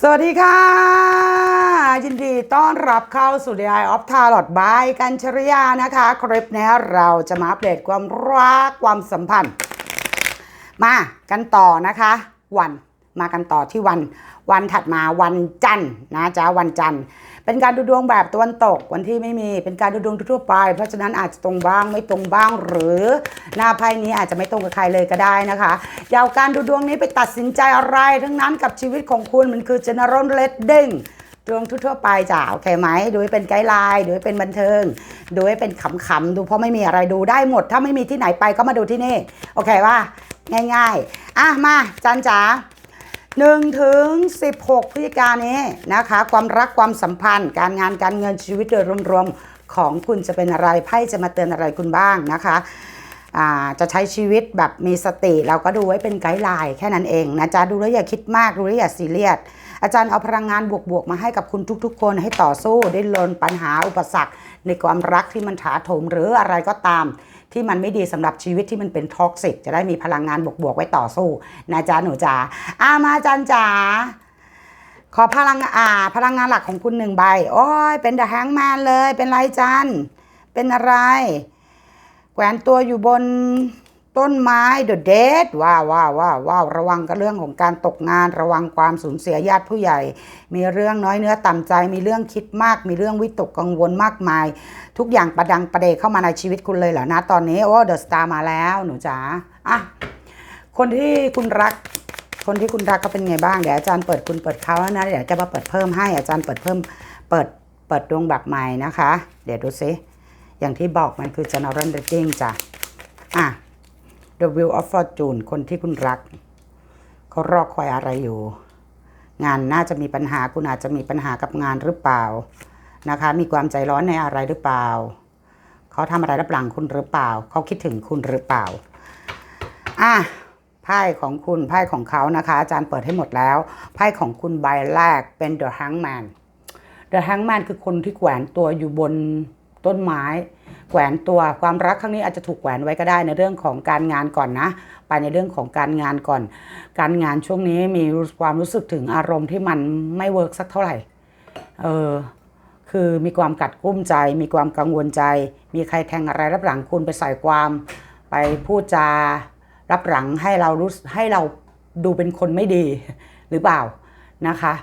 สวัสดีค่ะ ยินดีต้อนรับเข้าสู่ The Eye of Tarot by กัญชริยานะคะ คลิปนี้เราจะมาอัปเดตความรักความสัมพันธ์ มากันต่อนะคะ วันมากันต่อที่วัน วันถัดมาวันจันทร์นะจ๊ะวันจันทร์ เป็นการดูดวงแบบตะวันตกวันที่ไม่มีเป็นการดูดวงทั่วไป เพราะฉะนั้นอาจจะตรงบ้างไม่ตรงบ้าง หรือหน้าไพ่นี้อาจจะไม่ตรงกับใครเลยก็ได้นะคะอย่าการดูดวงนี้ไปตัดสินใจอะไร ทั้งนั้นกับชีวิตของคุณมันคือ general reading ดวงทั่วๆไปจ้ะโอเคไหมดูให้เป็นไกด์ไลน์ดูให้เป็นบันเทิง ดูให้เป็นขำๆดูเพราะไม่มีอะไรดูได้หมด ถ้าไม่มีที่ไหนไปก็มาดูที่นี่ โอเคว่าง่าย ๆ อะมาจันจ๋า 1ถึง16พฤศจิกายนนี้นะคะ ความรักความสัมพันธ์ การงานการเงินชีวิตโดยรวมๆของคุณจะเป็นอะไรไพ่จะมาเตือนอะไรคุณบ้างนะคะจะใช้ชีวิตแบบมีสติเราก็ดูไว้เป็นไกด์ไลน์แค่นั้นเองนะจ๊ะดูแล้วอย่าคิดมากดูแล้วอย่าซีเรียสอาจารย์เอาพลังงานบวกๆมาให้กับคุณทุก ๆ คนให้ต่อสู้ได้ลนปัญหาอุปสรรค ในความรักที่มันถาโถมหรืออะไรก็ตาม ที่มันไม่ดีสำหรับชีวิตที่มันเป็นท็อกซิกจะได้มีพลังงานบวกๆไว้ต่อสู้นะจ๊ะหนูจ๋าอามาจันจ๋าขอพลังอ่า พลังงานหลักของคุณหนึ่งใบ โอ้ยเป็นเดอะแฮงแมนเลย เป็นไรจันเป็นอะไร แขวนตัวอยู่บน ต้นไม้เดอะเดดว้าวว้าวว้าวว้าวระวังกับเรื่องของการตกงานระวังความสูญเสียญาติผู้ใหญ่ มีเรื่องน้อยเนื้อต่ำใจ มีเรื่องคิดมาก มีเรื่องวิตกกังวลมากมาย ทุกอย่างประดังประเดเข้ามาในชีวิตคุณเลยเหรอนะตอนนี้โอ้เดอะสตาร์มาแล้วหนูจ๋าอะคนที่คุณรัก คนที่คุณรักเขาเป็นไงบ้างเดี๋ยวอาจารย์เปิดคุณเปิดเขาแล้วนะเดี๋ยวจะมาเปิดเพิ่มให้อาจารย์เปิดเพิ่มเปิดเปิดดวงแบบใหม่นะคะ เดี๋ยวดูซิอย่างที่บอกมันคือ general reading จ้ะอะ The Wheel of Fortune คนที่คุณรัก เขารอคอยอะไรอยู่ งานน่าจะมีปัญหาคุณอาจจะมีปัญหากับงานหรือเปล่านะคะ มีความใจร้อนในอะไรหรือเปล่า เขาทำอะไรรับหลังคุณหรือเปล่า เขาคิดถึงคุณหรือเปล่าอะไพ่ของคุณไพ่ของเขานะคะ อาจารย์เปิดให้หมดแล้วไพ่ของคุณใบแรกเป็น The Hangman The Hangman คือคนที่แขวนตัวอยู่บนต้นไม้ แขวนตัวความรักครั้งนี้อาจจะถูกแขวนไว้ก็ได้ในเรื่องของการงานก่อนนะ ไปในเรื่องของการงานก่อน การงานช่วงนี้มีความรู้สึกถึงอารมณ์ที่มันไม่เวิร์กสักเท่าไหร่ เออคือมีความกัดกุ้มใจ มีความกังวลใจ มีใครแทงอะไรรับหลังคุณไปใส่ความไปพูดจารับหลังให้เรารู้ให้เราดูเป็นคนไม่ดีหรือเปล่านะคะ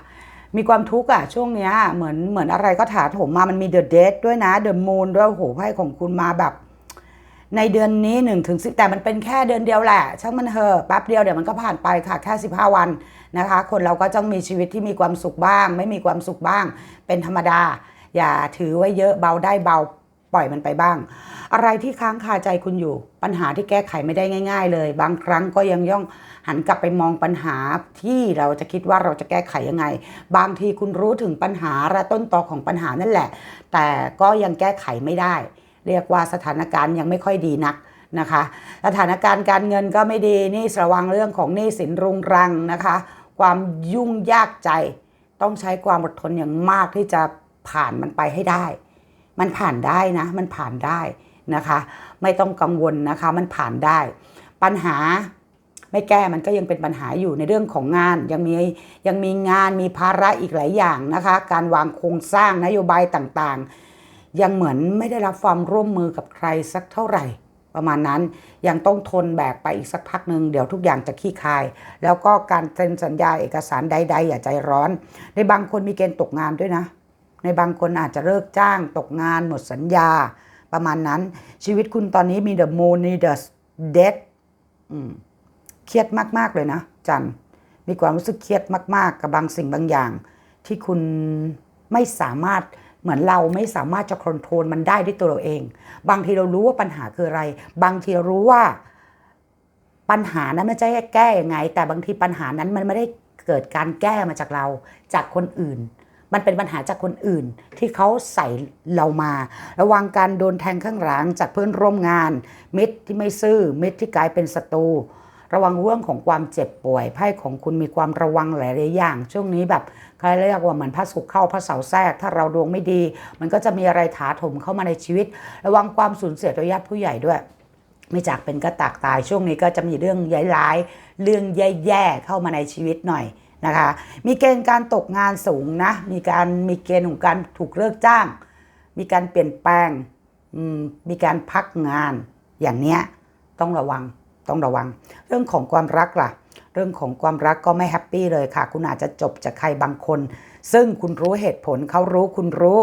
มีความทุกข์อะช่วงเนี้ยเหมือนเหมือนอะไรก็ถาโถมมามันมีเดอะเดทด้วยนะเดอะมูนด้วยโอ้โหไพ่ของคุณมาแบบ ในเดือนนี้1นถึงสิแต่มันเป็นแค่เดือนเดียวแหละ ช่างมันเถอะแป๊บเดียวเดี๋ยวมันก็ผ่านไปค่ะแค่ 15 วันนะคะ คนเราก็ต้องมีชีวิตที่มีความสุขบ้าง ไม่มีความสุขบ้าง เป็นธรรมดา อย่าถือไว้เยอะเบาได้เบาปล่อยมันไปบ้าง อะไรที่ค้างคาใจคุณอยู่ ปัญหาที่แก้ไขไม่ได้ง่าย ๆ เลย บางครั้งก็ยังย่อง หันกลับไปมองปัญหาที่เราจะคิดว่าเราจะแก้ไขยังไง บางทีคุณรู้ถึงปัญหาและต้นตอของปัญหานั่นแหละ แต่ก็ยังแก้ไขไม่ได้ เรียกว่าสถานการณ์ยังไม่ค่อยดีนักนะคะ สถานการณ์การเงินก็ไม่ดีนี่ระวังเรื่องของหนี้สินรุงรังนะคะ ความยุ่งยากใจ ต้องใช้ความอดทนอย่างมากที่จะผ่านมันไปให้ได้ มันผ่านได้นะ มันผ่านได้นะคะ ไม่ต้องกังวลนะคะ มันผ่านได้ ปัญหา ไม่แก้มันก็ยังเป็นปัญหาอยู่ในเรื่องของงาน ยังมียังมีงานมีภาระอีกหลายอย่างนะคะ การวางโครงสร้างนโยบายต่างๆ ยังเหมือนไม่ได้รับความร่วมมือกับใครสักเท่าไหร่ ประมาณนั้นยังต้องทนแบกไปอีกสักพักหนึ่งเดี๋ยวทุกอย่างจะขี้คาย แล้วก็การเซ็นสัญญาเอกสารใด ๆ อย่าใจร้อน ในบางคนมีเกณฑ์ตกงานด้วยนะ ในบางคนอาจจะเลิกจ้างตกงานหมดสัญญาประมาณนั้นชีวิตคุณตอนนี้มีเดอะมูนมีเดอะเดด เครียดมากๆเลยนะ จันมีความรู้สึกเครียดมาก ๆ กับบางสิ่งบางอย่าง ที่คุณไม่สามารถเหมือนเราไม่สามารถจะคอนโทรลมันได้ด้วยตัวเราเอง บางทีเรารู้ว่าปัญหาคืออะไร บางทีเรารู้ว่าปัญหานั้นมันจะแก้ยังไง แต่บางทีปัญหานั้นมันไม่ได้เกิดการแก้มาจากเราจากคนอื่น มันเป็นปัญหาจากคนอื่นที่เขาใส่เรามา ระวังการโดนแทงข้างหลังจากเพื่อนร่วมงานมิตรที่ไม่ซื่อมิตรที่กลายเป็นศัตรู ระวังเรื่องของความเจ็บป่วยไพ่ของคุณมีความระวังหลายๆอย่าง ช่วงนี้แบบใครเรียกว่าเหมือนพระศุกร์เข้าพระเสาร์แทรก ถ้าเราดวงไม่ดี มันก็จะมีอะไรถาถมเข้ามาในชีวิต ระวังความสูญเสียต่อญาติผู้ใหญ่ด้วยไม่จากเป็นก็ตากตายช่วงนี้ก็จะมีเรื่องย้ายร้ายๆเรื่องแย่ๆเข้ามาในชีวิตหน่อยนะคะ มีเกณฑ์การตกงานสูงนะ มีการมีเกณฑ์ของการถูกเลิกจ้าง มีการเปลี่ยนแปลง มีการพักงานอย่างเนี้ยต้องระวัง ต้องระวัง เรื่องของความรักล่ะ เรื่องของความรักก็ไม่แฮปปี้เลยค่ะ คุณอาจจะจบจากใครบางคน ซึ่งคุณรู้เหตุผลเขารู้คุณรู้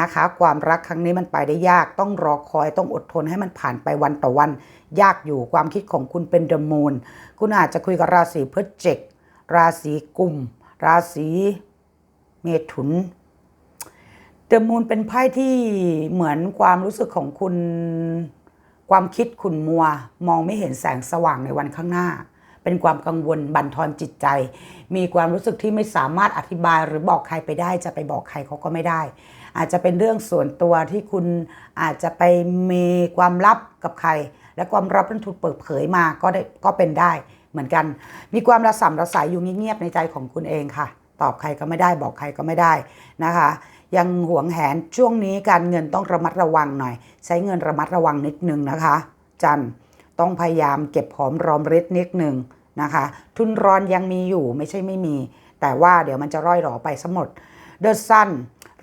นะคะ ความรักครั้งนี้มันไปได้ยาก ต้องรอคอยต้องอดทนให้มันผ่านไปวันต่อวัน ยากอยู่ความคิดของคุณเป็นเดอะมูนคุณอาจจะคุยกับราศีพฤศจิกราศีกุม ราศีเมถุนเดอะมูนเป็นไพ่ที่เหมือนความรู้สึกของคุณ ความคิดขุ่นมัว มองไม่เห็นแสงสว่างในวันข้างหน้า เป็นความกังวลบั่นทอนจิตใจ มีความรู้สึกที่ไม่สามารถอธิบายหรือบอกใครไปได้ จะไปบอกใครเขาก็ไม่ได้ อาจจะเป็นเรื่องส่วนตัวที่คุณอาจจะไปมีความลับกับใคร และความลับนั้นถูกเปิดเผยมาก็ได้ก็เป็นได้เหมือนกัน มีความระส่ำระสายอยู่เงียบๆในใจของคุณเองค่ะ ตอบใครก็ไม่ได้บอกใครก็ไม่ได้นะคะ ยังหวงแหนช่วงนี้การเงินต้องระมัดระวังหน่อย ใช้เงินระมัดระวังนิดนึงนะคะ จันต้องพยายามเก็บหอมรอมริดนิดนึงนะคะ ทุนร้อนยังมีอยู่ไม่ใช่ไม่มี แต่ว่าเดี๋ยวมันจะร่อยหรอไปสมดเดอะซัน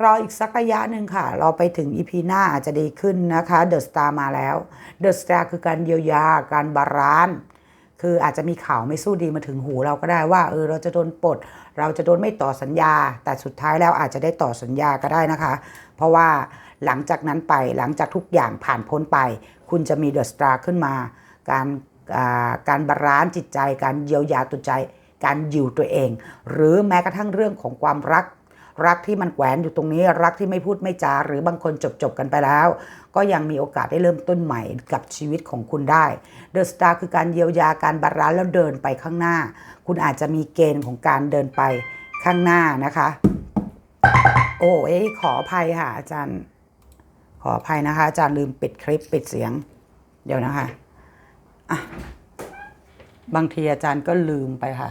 รออีกสักระยะหนึ่งค่ะราไปถึงอีพีหน้าอาจจะดีขึ้นนะคะเดอะสตาร์มาแล้วเดอะสตาร์คือการเยียวยาการบาลานซ์ คืออาจจะมีข่าวไม่สู้ดีมาถึงหูเราก็ได้ว่าเออเราจะโดนปลดเราจะโดนไม่ต่อสัญญา แต่สุดท้ายแล้วอาจจะได้ต่อสัญญาก็ได้นะคะ เพราะว่าหลังจากนั้นไปหลังจากทุกอย่างผ่านพ้นไป คุณจะมีเดอะสตาร์ขึ้นมา การการบาลานซ์จิตใจ การเยียวยาตัวใจ การอยู่ตัวเอง หรือแม้กระทั่งเรื่องของความรัก รักที่มันแขวนอยู่ตรงนี้ รักที่ไม่พูดไม่จาหรือบางคนจบจบกันไปแล้ว ก็ยังมีโอกาสได้เริ่มต้นใหม่กับชีวิตของคุณได้เดอะสตาร์คือการเยียวยาการบาลานซ์แล้วเดินไปข้างหน้า คุณอาจจะมีเกณฑ์ของการเดินไปข้างหน้านะคะ โอ้เอ้ขออภัยค่ะอาจารย์ ขออภัยนะคะ อาจารย์ลืมปิดคลิปปิดเสียง เดี๋ยวนะคะอะบางทีอาจารย์ก็ลืมไปค่ะ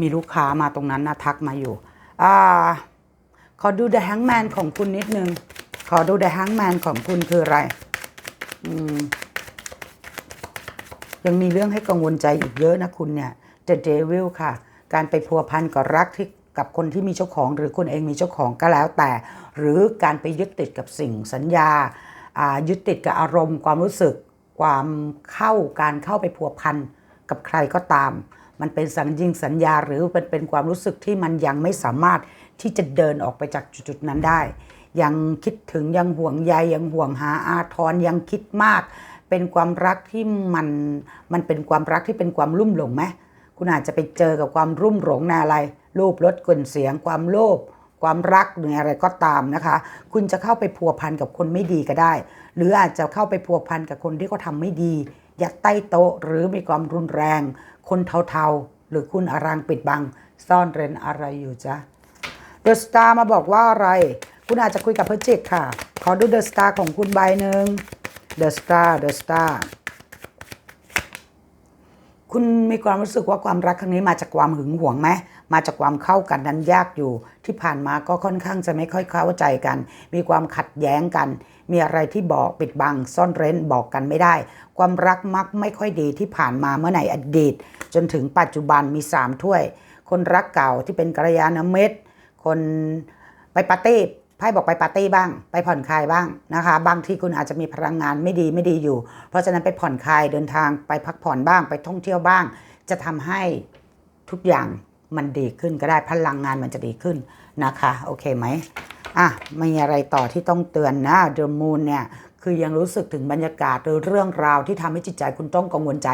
มีลูกค้ามาตรงนั้นนะทักมาอยู่ อ่า ขอดู The Hangman ของคุณนิดนึง ขอดู The Hangman ของคุณคืออะไร อืม ยังมีเรื่องให้กังวลใจอีกเยอะนะคุณเนี่ย The Devil ค่ะ การไปพัวพันกับรักที่กับคนที่มีเจ้าของ หรือคุณเองมีเจ้าของก็แล้วแต่ หรือการไปยึดติดกับสิ่งสัญญาายึดติดกับอารมณ์ความรู้สึกความเข้าการเข้าไปพัวพันกับใครก็ตาม มันเป็นสัญญิงสัญญาหรือเป็นเป็นความรู้สึกที่มันยังไม่สามารถ ที่จะเดินออกไปจากจุดๆนั้นได้ ยังคิดถึงยังห่วงใยยังห่วงหาอาทรยังคิดมาก เป็นความรักที่มันมันเป็นความรักที่เป็นความรุ่มหลงไหมคุณอาจจะไปเจอกับความรุ่มหลงในอะไร รูปรสกลิ่นเสียง ความโลภความรักหรืออะไรก็ตามนะคะ คุณจะเข้าไปพัวพันกับคนไม่ดีก็ได้ หรืออาจจะเข้าไปพัวพันกับคนที่เขาทำไม่ดี ยัดใต้โต๊ะหรือมีความรุนแรง คนเทาๆ หรือคุณอรังปิดบัง ซ่อนเร้นอะไรอยู่จ๊ะ เดอะสตาร์มาบอกว่าอะไร คุณอาจจะคุยกับเพอร์จิกค่ะ ขอดูเดอะสตาร์ของคุณใบหนึ่งเดอะสตาร์เดอะสตาร์คุณมีความรู้สึกว่าความรักครั้งนี้มาจากความหึงหวงไหมมาจากความเข้ากันนั้นยากอยู่ ที่ผ่านมาก็ค่อนข้างจะไม่ค่อยเข้าใจกัน มีความขัดแย้งกัน มีอะไรที่บอกปิดบัง ซ่อนเร้นบอกกันไม่ได้ ความรักมักไม่ค่อยดีที่ผ่านมาเมื่อในอดีต จนถึงปัจจุบันมีสามถ้วย คนรักเก่าที่เป็นกัลยาณมิตร คนไปปาร์ตี้ไพ่บอกไปปาร์ตี้บ้าง ไปผ่อนคลายบ้างนะคะ บางที่คุณอาจจะมีพลังงานไม่ดีไม่ดีอยู่ เพราะฉะนั้นไปผ่อนคลายเดินทางไปพักผ่อนบ้าง ไปท่องเที่ยวบ้าง จะทำให้ทุกอย่างมันดีขึ้นก็ได้พลังงานมันจะดีขึ้นนะคะ โอเคไหมอะมีอะไรต่อที่ต้องเตือนนะเดอะมูนเนี่ย คือยังรู้สึกถึงบรรยากาศหรือเรื่องราวที่ทำให้จิตใจคุณต้องกังวลใจ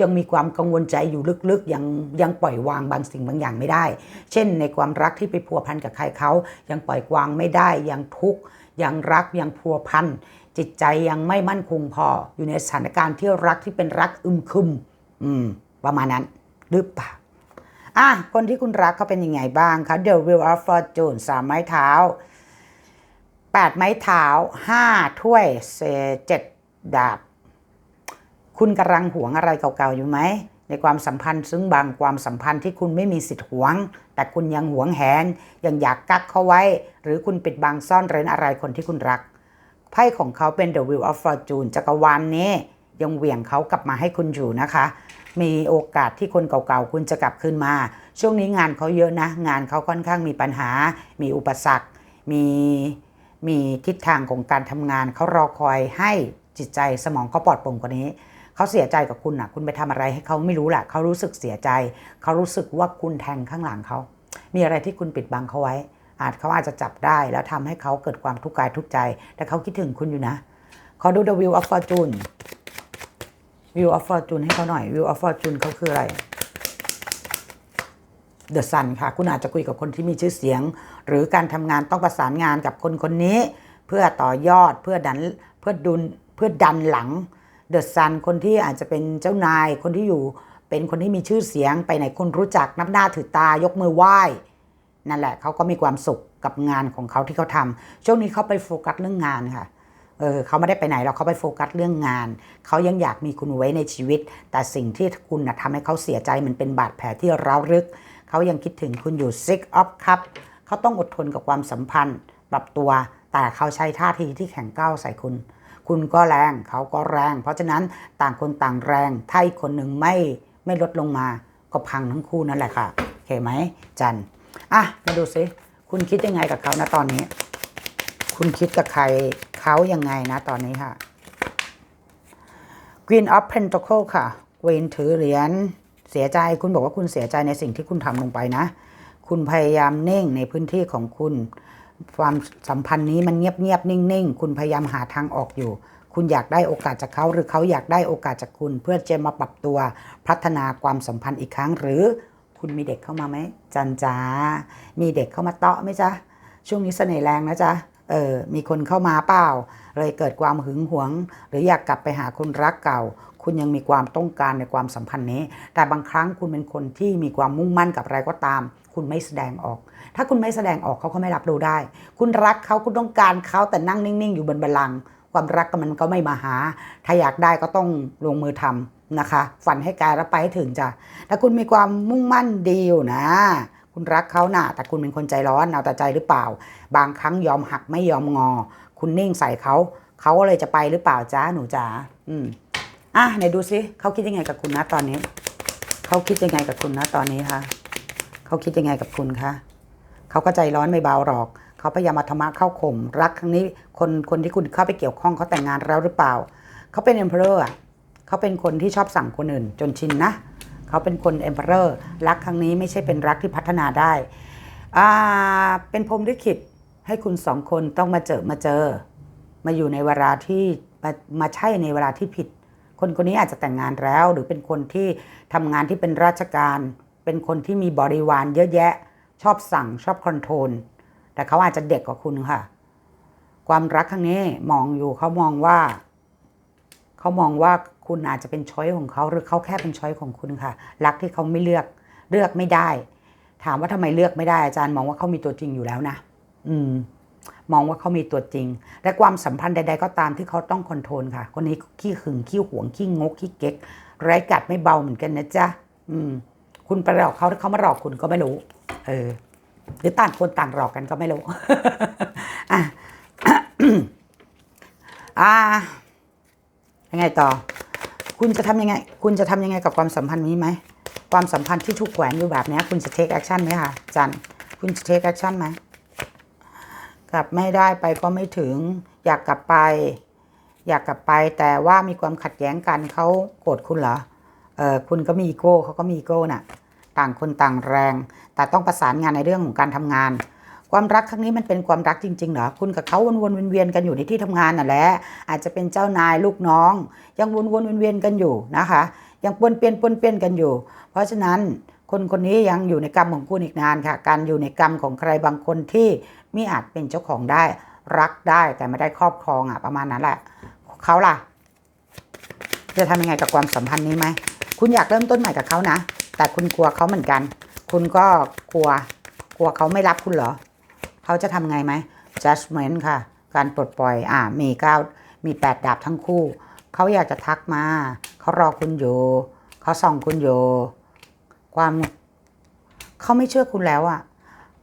ยังมีความกังวลใจอยู่ลึกๆ ยังยังปล่อยวางบางสิ่งบางอย่างไม่ได้ เช่น ในความรักที่ไปพัวพันกับใครเขายังปล่อยวางไม่ได้ยังทุกข์ยังรักยังพัวพันจิตใจยังไม่มั่นคงพออยู่ในสถานการณ์ที่รักที่เป็นรักอึมครึมอืม ประมาณนั้นหรือเปล่าอะคนที่คุณรักเขาเป็นยังไงบ้างคะ The Wheel of Fortune สามไม้เท้า แปดไม้เท้าห้าถ้วยเศษเจ็ดดาบ คุณกำลังหวงอะไรเก่าๆอยู่ไหม ในความสัมพันธ์ซึ่งบางความสัมพันธ์ที่คุณไม่มีสิทธิ์หวง แต่คุณยังหวงแหน ยังอยากกักเขาไว้ หรือคุณปิดบังซ่อนเร้นอะไรคนที่คุณรัก ไพ่ของเขาเป็น The Wheel of Fortune จักรวาลนนี้ ยังเหวี่ยงเขากลับมาให้คุณอยู่นะคะ มีโอกาสที่คนเก่าๆคุณจะกลับคืนมา ช่วงนี้งานเขาเยอะนะ งานเขาค่อนข้างมีปัญหา มีอุปสรรค มี มีทิศทางของการทำงาน เขารอคอยให้จิตใจสมองเขาปลอดโปร่งกว่านี้ เขาเสียใจกับคุณอะคุณไปทำอะไรให้เขาไม่รู้แหละเขารู้สึกเสียใจ เขารู้สึกว่าคุณแทงข้างหลังเขา มีอะไรที่คุณปิดบังเขาไว้ อาจเขาอาจจะจับได้แล้วทำให้เขาเกิดความทุกข์กายทุกใจ แต่เขาคิดถึงคุณอยู่นะ ขอดู The Wheel of Fortune Wheel of Fortune ให้เขาหน่อย Wheel of Fortune เขาคืออะไร The Sun ค่ะ คุณอาจจะคุยกับคนที่มีชื่อเสียง หรือการทำงานต้องประสานงานกับคนคนนี้ เพื่อต่อยอดเพื่อดันเพื่อดุลเพื่อดันหลัง The Sun คนที่อาจจะเป็นเจ้านายคนที่อยู่เป็นคนที่มีชื่อเสียงไปไหนคนรู้จักนับหน้าถือตายกมือไหว้นั่นแหละเขาก็มีความสุขกับงานของเขาที่เขาทำช่วงนี้เขาไปโฟกัสเรื่องงานค่ะเออเขาไม่ได้ไปไหนหรอกเขาไปโฟกัสเรื่องงาน เขายังอยากมีคุณไว้ในชีวิต แต่สิ่งที่คุณนะทำให้เขาเสียใจมันเป็นบาดแผลที่ร้าวลึก เขายังคิดถึงคุณอยู่ six of cup เขาต้องอดทนกับความสัมพันธ์ ปรับตัว แต่เขาใช้ท่าทีที่แข็งก้าวใส่คุณ คุณก็แรงเขาก็แรง เพราะฉะนั้นต่างคนต่างแรง ถ้าอีกคนหนึ่งไม่ไม่ลดลงมาก็พังทั้งคู่นั่นแหละค่ะโอเคไหมจันอะมาดูซิคุณคิดยังไงกับเขานะตอนนี้ คุณคิดกับใครเขายังไงนะตอนนี้ค่ะ Queen of Pentacle ค่ะ Queen ถือเหรียญเสียใจคุณบอกว่าคุณเสียใจในสิ่งที่คุณทำลงไปนะ คุณพยายามเน่งในพื้นที่ของคุณ ความสัมพันธ์นี้มันเงียบเงียบๆนิ่งๆ คุณพยายามหาทางออกอยู่ คุณอยากได้โอกาสจากเขาหรือเขาอยากได้โอกาสจากคุณ เพื่อจะมาปรับตัวพัฒนาความสัมพันธ์อีกครั้ง หรือคุณมีเด็กเข้ามาไหมจันจ้ามีเด็กเข้ามาเตาะไหมจ๊ะช่วงนี้เสน่ห์แรงนะจ๊ะเออมีคนเข้ามาเปล่า เลยเกิดความหึงหวง หรืออยากกลับไปหาคนรักเก่า คุณยังมีความต้องการในความสัมพันธ์นี้ แต่บางครั้งคุณเป็นคนที่มีความมุ่งมั่นกับอะไรก็ตาม คุณไม่แสดงออก ถ้าคุณไม่แสดงออกเขาก็ไม่รับรู้ได้ คุณรักเขาคุณต้องการเขาแต่นั่งนิ่ง ๆ อยู่บนบัลลังก์ความรักก็มันก็ไม่มาหา ถ้าอยากได้ก็ต้องลงมือทำนะคะ ฝันให้กายแล้วไปให้ถึงจ้ะถ้าคุณมีความมุ่งมั่นดีอยู่นะ คุณรักเขาหนะ่ะแต่คุณเป็นคนใจร้อนเอาแต่ใจหรือเปล่า บางครั้งยอมหักไม่ยอมงอ คุณนิ่งใส่เขาเขาก็เลยจะไปหรือเปล่าจ้าหนูจ๋าอืมอะไหนดูซิเขาคิดยังไงกับคุณนะตอนนี้เขาคิดยังไงกับคุณนะตอนนี้คะ เขาคิดยังไงกับคุณคะเขาก็ใจร้อนไม่เบาหรอกเขาพยายามมาธรรมะเข้าข่มรักครั้งนี้คนคนที่คุณเข้าไปเกี่ยวข้องเขาแต่งงานแล้วหรือเปล่าเขาเป็น emperor อะเขาเป็นคนที่ชอบสั่งคนอื่น จนชินนะเขาเป็นคน emperor รักครั้งนี้ไม่ใช่เป็นรักที่พัฒนาได้อ่าเป็นพรมลิขิตให้คุณสองคนต้องมาเจอมาเจอ มาอยู่ในเวลาที่มามาใช่ในเวลาที่ผิด คนคนนี้อาจจะแต่งงานแล้ว หรือเป็นคนที่ทำงานที่เป็นราชการ เป็นคนที่มีบริวารเยอะแยะ ชอบสั่งชอบคอนโทรลแต่เขาอาจจะเด็กกว่าคุณค่ะ ความรักครั้งนี้มองอยู่เขามองว่า เขามองว่าคุณอาจจะเป็นช้อยของเขาหรือเขาแค่เป็นช้อยของคุณค่ะ รักที่เขาไม่เลือกเลือกไม่ได้ ถามว่าทำไมเลือกไม่ได้ อาจารย์มองว่าเขามีตัวจริงอยู่แล้วนะอืม มองว่าเขามีตัวจริง และความสัมพันธ์ใด ๆ ก็ตามที่เขาต้องคอนโทรลค่ะ คนนี้ขี้หึงขี้หวงขี้งกขี้เก๊กไร้กัดไม่เบาเหมือนกันนะจ๊ะอืม คุณไปหลอกเขาถ้าเขามาหลอกคุณก็ไม่รู้ เออ หรือต่างคนต่างหลอกกันก็ไม่รู้อะอ่ายังไงต่อ คุณจะทำยังไง คุณจะทำยังไงกับความสัมพันธ์นี้ไหม ความสัมพันธ์ที่ถูกแขวนอยู่แบบนี้คุณจะ take action ไหมคะจันคุณจะ take action ไหมกลับไม่ได้ไปก็ไม่ถึง อยากกลับไป อยากกลับไปแต่ว่ามีความขัดแย้งกันเขาโกรธคุณเหรอ เออคุณก็มีอีโก้เขาก็มีอีโก้น่ะ ต่างคนต่างแรง แต่ต้องประสานงานในเรื่องของการทำงาน ความรักครั้งนี้มันเป็นความรักจริงๆเหรอคุณกับเขาวนๆเวียนๆกันอยู่ในที่ทำงานน่ะแหละอาจจะเป็นเจ้านายลูกน้อง ยังวนๆเวียนๆกันอยู่นะคะ ยังปนเปี้ยนปนเปี้ยนกันอยู่ เพราะฉะนั้นคนคนนี้ยังอยู่ในกรรมของคุณอีกนานค่ะ การอยู่ในกรรมของใครบางคนที่มิอาจเป็นเจ้าของได้ รักได้แต่ไม่ได้ครอบครองอะประมาณนั้นแหละเขาล่ะ จะทำยังไงกับความสัมพันธ์นี้ไหม คุณอยากเริ่มต้นใหม่กับเขานะ แต่คุณกลัวเขาเหมือนกัน คุณก็กลัว กลัวเขาไม่รับคุณเหรอ เขาจะทำไงไหม judgment ค่ะ การปลดปล่อย อ่า มีเก้ามีแปดดาบทั้งคู่ เขาอยากจะทักมา เขารอคุณอยู่ เขาส่องคุณอยู่ ความ เขาไม่เชื่อคุณแล้วอะ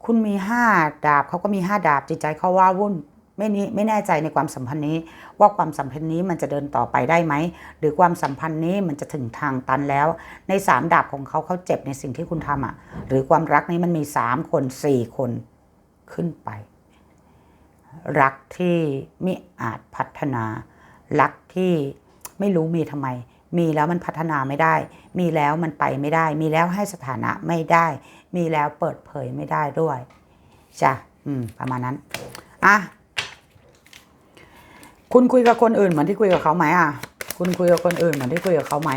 คุณมีห้าดาบ เขาก็มีห้าดาบ จิตใจเขาว้าวุ่น ไม่นี้ไม่แน่ใจในความสัมพันธ์นี้ ว่าความสัมพันธ์นี้มันจะเดินต่อไปได้ไหม หรือความสัมพันธ์นี้มันจะถึงทางตันแล้ว ในสามดาบของเขาเขาเจ็บในสิ่งที่คุณทำอะ หรือความรักนี้มันมีสามคนสี่คนขึ้นไป รักที่ไม่อาจพัฒนา รักที่ไม่รู้มีทำไม มีแล้วมันพัฒนาไม่ได้ มีแล้วมันไปไม่ได้ มีแล้วให้สถานะไม่ได้ มีแล้วเปิดเผยไม่ได้ด้วยจ้ะอืมประมาณนั้นอะ คุณคุยกับคนอื่นเหมือนที่คุยกับเขาไหมอะ คุณคุยกับคนอื่นเหมือนที่คุยกับเขาไหม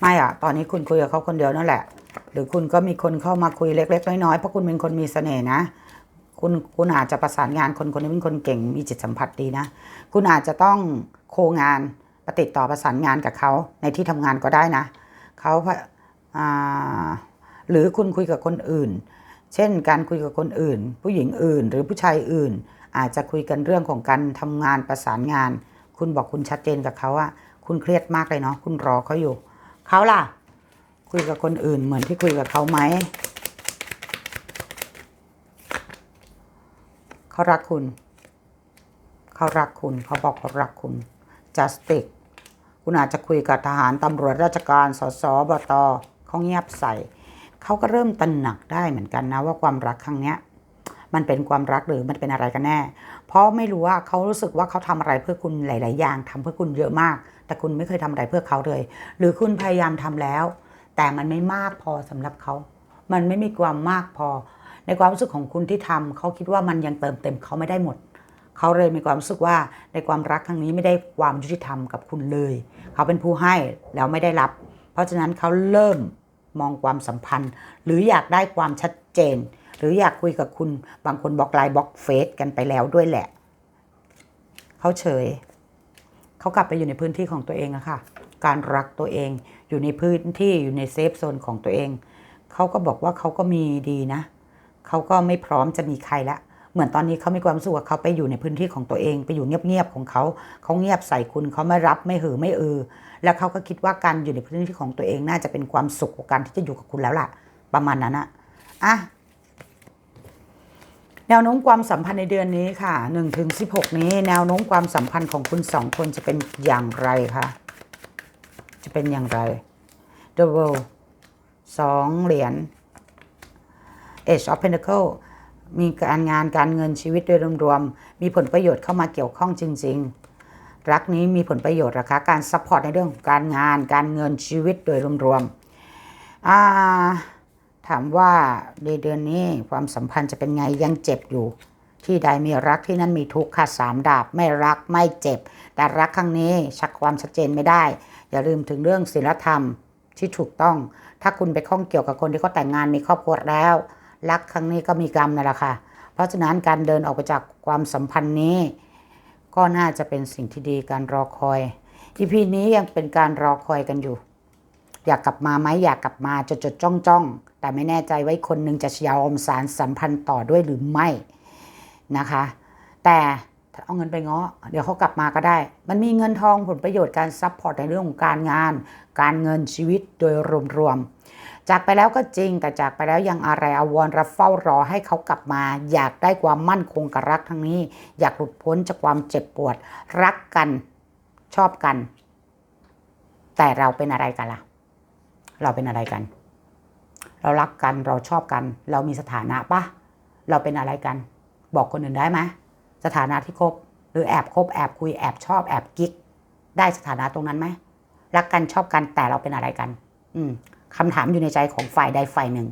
ไม่อะ ตอนนี้คุณคุยกับเขาคนเดียวนั่นแหละ หรือคุณก็มีคนเข้ามาคุยเล็ก ๆ น้อยๆ เพราะคุณเป็นคนมีเสน่ห์นะ คุณคุณอาจจะประสานงานคนคนนี้เป็นคนเก่ง มีจิตสัมผัสดีนะ คุณอาจจะต้องโคงานปฏิดต่อประสานงานกับเขาในที่ทำงานก็ได้นะ เขาอ่าหรือคุณคุยกับคนอื่น เช่น การคุยกับคนอื่น ผู้หญิงอื่น หรือผู้ชายอื่น อาจจะคุยกันเรื่องของการทำงานประสานงาน คุณบอกคุณชัดเจนกับเขาว่าคุณเครียดมากเลยเนาะคุณรอเขาอยู่เขาล่ะ คุยกับคนอื่นเหมือนที่คุยกับเขาไหมเขารักคุณ เขารักคุณ เขาบอกเขารักคุณ justice คุณอาจจะคุยกับทหารตำรวจราชการสสบตเขาเงียบใส่ เขาก็เริ่มตระหนักได้เหมือนกันนะว่าความรักครั้งเนี้ยมันเป็นความรักหรือมันเป็นอะไรกันแน่ เพราะไม่รู้ว่าเขารู้สึกว่าเขาทำอะไรเพื่อคุณหลาย ๆ อย่างทำเพื่อคุณเยอะมาก แต่คุณไม่เคยทำอะไรเพื่อเขาเลย หรือคุณพยายามทำแล้ว แต่มันไม่มากพอสำหรับเขา มันไม่มีความมากพอ ในความรู้สึกของคุณที่ทำเขาคิดว่ามันยังเติมเต็มเขาไม่ได้หมด เขาเลยมีความรู้สึกว่าในความรักครั้งนี้ไม่ได้ความยุติธรรมกับคุณเลย เขาเป็นผู้ให้แล้วไม่ได้รับ เพราะฉะนั้นเขาเริ่ม มองความสัมพันธ์ หรืออยากได้ความชัดเจน หรืออยากคุยกับคุณบางคนบล็อกไลน์บล็อกเฟซกันไปแล้วด้วยแหละ เขาเฉย เขากลับไปอยู่ในพื้นที่ของตัวเองอะค่ะ การรักตัวเองอยู่ในพื้นที่อยู่ในเซฟโซนของตัวเอง เขาก็บอกว่าเขาก็มีดีนะ เขาก็ไม่พร้อมจะมีใครละ เหมือนตอนนี้เขามีความสึกว่าเขาไปอยู่ในพื้นที่ของตัวเอง ไปอยู่เงียบๆของเขาเขาเงียบใส่คุณเขาไม่รับไม่หือไม่เออ แล้วเขาก็คิดว่าการอยู่ในพื้นที่ของตัวเองน่าจะเป็นความสุขกว่าการที่จะอยู่กับคุณแล้วล่ะ ประมาณนั้นอะอะแนวโน้มความสัมพันธ์ในเดือนนี้ค่ะ1ถึง16 นี้ แนวโน้มความสัมพันธ์ของคุณสองคนจะเป็นอย่างไรคะจะเป็นอย่างไร The World สองเหรียญ Age of Pentacle มีการงานการเงินชีวิตโดยรวมๆมีผลประโยชน์เข้ามาเกี่ยวข้องจริง ๆ รักนี้มีผลประโยชน์นะคะการซัพพอร์ตในเรื่องของการงานการเงินชีวิตโดยรวมๆถามว่าในเดือนนี้ความสัมพันธ์จะเป็นไงยังเจ็บอยู่ ที่ใดมีรักที่นั่นมีทุกข์ค่ะสามดาบไม่รักไม่เจ็บ แต่รักครั้งนี้ชักความชัดเจนไม่ได้ อย่าลืมถึงเรื่องศีลธรรมที่ถูกต้อง ถ้าคุณไปข้องเกี่ยวกับคนที่เขาแต่งงานมีครอบครัวแล้ว รักครั้งนี้ก็มีกรรมนั่นแหละค่ะ เพราะฉะนั้นการเดินออกไปจากความสัมพันธ์นี้ ก็น่าจะเป็นสิ่งที่ดีการรอคอยอีพีนี้ยังเป็นการรอคอยกันอยู่ อยากกลับมาไหมอยากกลับมาจดจดจ้องจ้องแต่ไม่แน่ใจว่าคนหนึ่งจะยอมสารสัมพันธ์ต่อด้วยหรือไม่นะคะ แต่ถ้าเอาเงินไปง้อเดี๋ยวเขากลับมาก็ได้ มันมีเงินทองผลประโยชน์การซัพพอร์ตในเรื่องของการงาน การเงินชีวิตโดยรวม จากไปแล้วก็จริง แต่จากไปแล้วยังอะไรอาวรณ์ระเฝ้ารอให้เขากลับมา อยากได้ความมั่นคงกับรักทั้งนี้ อยากหลุดพ้นจากความเจ็บปวด รักกันชอบกัน แต่เราเป็นอะไรกันล่ะ เราเป็นอะไรกัน เรารักกันเราชอบกัน เรามีสถานะปะเราเป็นอะไรกัน บอกคนอื่นได้ไหมสถานะที่คบ หรือแอบคบแอบคุยแอบชอบแอบกิ๊กได้สถานะตรงนั้นไหมรักกันชอบกันแต่เราเป็นอะไรกัน อืม คำถามอยู่ในใจของฝ่ายใดฝ่ายหนึ่ง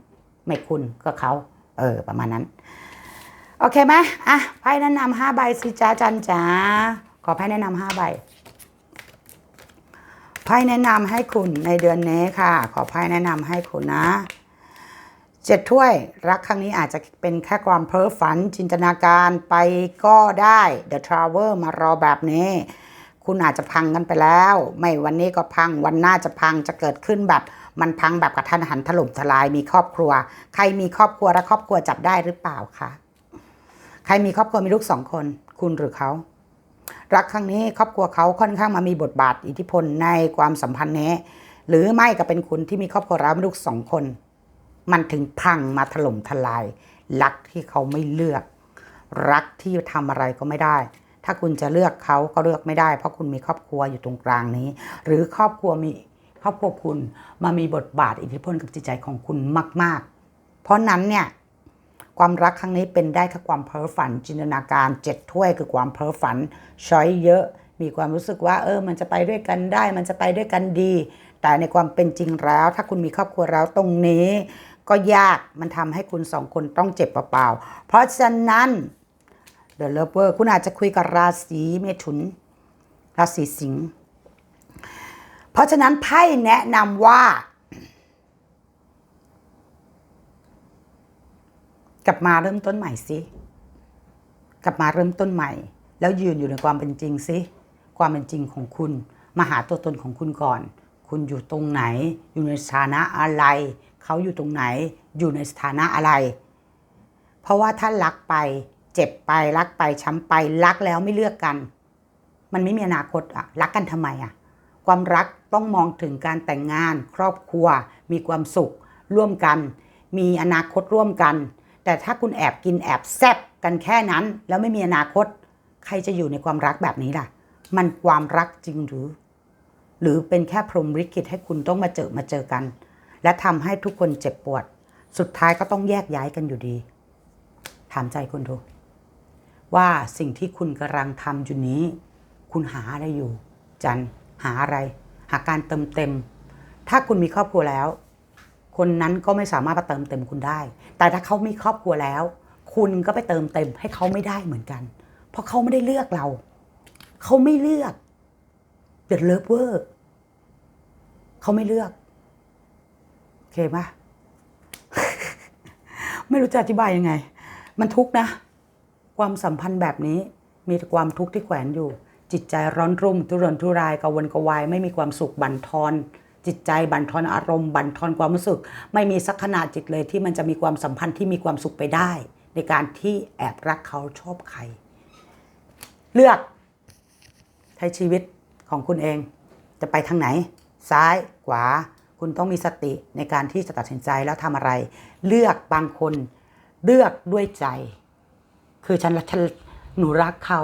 ไม่คุณก็เขา เออ ประมาณนั้น โอเคไหมอะไพ่แนะนำห้าใบสิจ้าจันจ๋าขอไพ่แนะนำห้าใบไพ่แนะนำให้คุณในเดือนนี้ค่ะ ขอไพ่แนะนำให้คุณนะเจ็ดถ้วยรักครั้งนี้อาจจะเป็นแค่ความเพ้อฝันจินตนาการไปก็ได้ The Travel มารอแบบนี้ คุณอาจจะพังกันไปแล้ว ไม่วันนี้ก็พังวันหน้าจะพังจะเกิดขึ้นแบบ มันพังแบบกระทันหันถล่มทลายมีครอบครัว ใครมีครอบครัวและครอบครัวจับได้หรือเปล่าคะใครมีครอบครัวมีลูกสองคน คุณหรือเขารักครั้งนี้ครอบครัวเขาค่อนข้างมามีบทบาทอิทธิพลในความสัมพันธ์นี้หรือไม่ก็เป็นคุณที่มีครอบครัวแล้วมีลูกสองคน มันถึงพังมาถล่มทลาย รักที่เขาไม่เลือก รักที่ทำอะไรก็ไม่ได้ ถ้าคุณจะเลือกเขาก็เลือกไม่ได้ เพราะคุณมีครอบครัวอยู่ตรงกลางนี้ หรือครอบครัวมี ครอบครัวคุณมามีบทบาทอิทธิพลกับจิตใจของคุณมาก ๆ เพราะนั้นเนี่ยความรักครั้งนี้เป็นได้แค่ความเพ้อฝันจินตนาการเจ็ดถ้วยคือความเพ้อฝันช้อยเยอะมีความรู้สึกว่าเออ มันจะไปด้วยกันได้ มันจะไปด้วยกันดี แต่ในความเป็นจริงแล้ว ถ้าคุณมีครอบครัวแล้วตรงนี้ ก็ยากมันทำให้คุณสองคนต้องเจ็บเปล่าๆเพราะฉะนั้น The Lover คุณอาจจะคุยกับราศีเมถุน ราศีสิงห์ เพราะฉะนั้นไพ่แนะนำว่า กลับมาเริ่มต้นใหม่สิกลับมาเริ่มต้นใหม่ แล้วยืนอยู่ในความเป็นจริงสิความเป็นจริงของคุณ มาหาตัวตนของคุณก่อน คุณอยู่ตรงไหน อยู่ในสถานะอะไร เขาอยู่ตรงไหน อยู่ในสถานะอะไร เพราะว่าถ้ารักไป เจ็บไปรักไปช้ำไปรักแล้วไม่เลือกกัน มันไม่มีอนาคตอะรักกันทำไมอะ ความรักต้องมองถึงการแต่งงาน ครอบครัว มีความสุข ร่วมกัน มีอนาคตร่วมกัน แต่ถ้าคุณแอบกินแอบแซบกันแค่นั้น แล้วไม่มีอนาคต ใครจะอยู่ในความรักแบบนี้ล่ะ มันความรักจริงหรือ หรือเป็นแค่พรหมลิขิตให้คุณต้องมาเจอมาเจอกัน และทำให้ทุกคนเจ็บปวด สุดท้ายก็ต้องแยกย้ายกันอยู่ดี ถามใจคุณดูว่าสิ่งที่คุณกำลังทำอยู่นี้ คุณหาอะไรอยู่จัน หาอะไร หาการเติมเต็ม ถ้าคุณมีครอบครัวแล้ว คนนั้นก็ไม่สามารถมาเติมเต็มคุณได้ แต่ถ้าเขามีครอบครัวแล้ว คุณก็ไปเติมเต็มให้เขาไม่ได้เหมือนกัน เพราะเขาไม่ได้เลือกเรา เขาไม่เลือก The Lover เขาไม่เลือกโอเคปะไม่รู้จะอธิบายยังไง มันทุกข์นะ ความสัมพันธ์แบบนี้มีแต่ความทุกข์ที่แขวนอยู่ จิตใจร้อนรุ่ม ทุรนทุรายกระวนกระวายไม่มีความสุขบั่นทอน จิตใจบั่นทอนอารมณ์ บั่นทอนความรู้สึก ไม่มีสักขนาดจิตเลยที่มันจะมีความสัมพันธ์ที่มีความสุขไปได้ ในการที่แอบรักเขาชอบใคร เลือกใช้ชีวิตของคุณเอง จะไปทางไหน ซ้ายขวา คุณต้องมีสติในการที่จะตัดสินใจแล้วทำอะไร เลือกบางคน เลือกด้วยใจ คือฉันฉันหนูรักเขา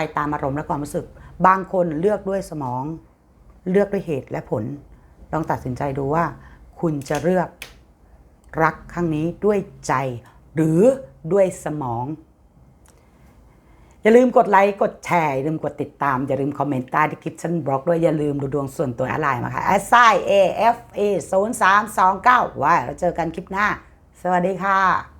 ไปตามอารมณ์และความรู้สึก บางคนเลือกด้วยสมอง เลือกด้วยเหตุและผล ลองตัดสินใจดูว่า คุณจะเลือกรักครั้งนี้ด้วยใจ หรือด้วยสมอง อย่าลืมกดไลค์กดแชร์อย่าลืมกดติดตาม อย่าลืมคอมเมนต์ใต้ที่คลิปฉันบล็อกด้วยอย่าลืมดูดวงส่วนตัวอะไรมาค่ะ s i a f a 0 3 2 9ไว้เราเจอกันคลิปหน้า สวัสดีค่ะ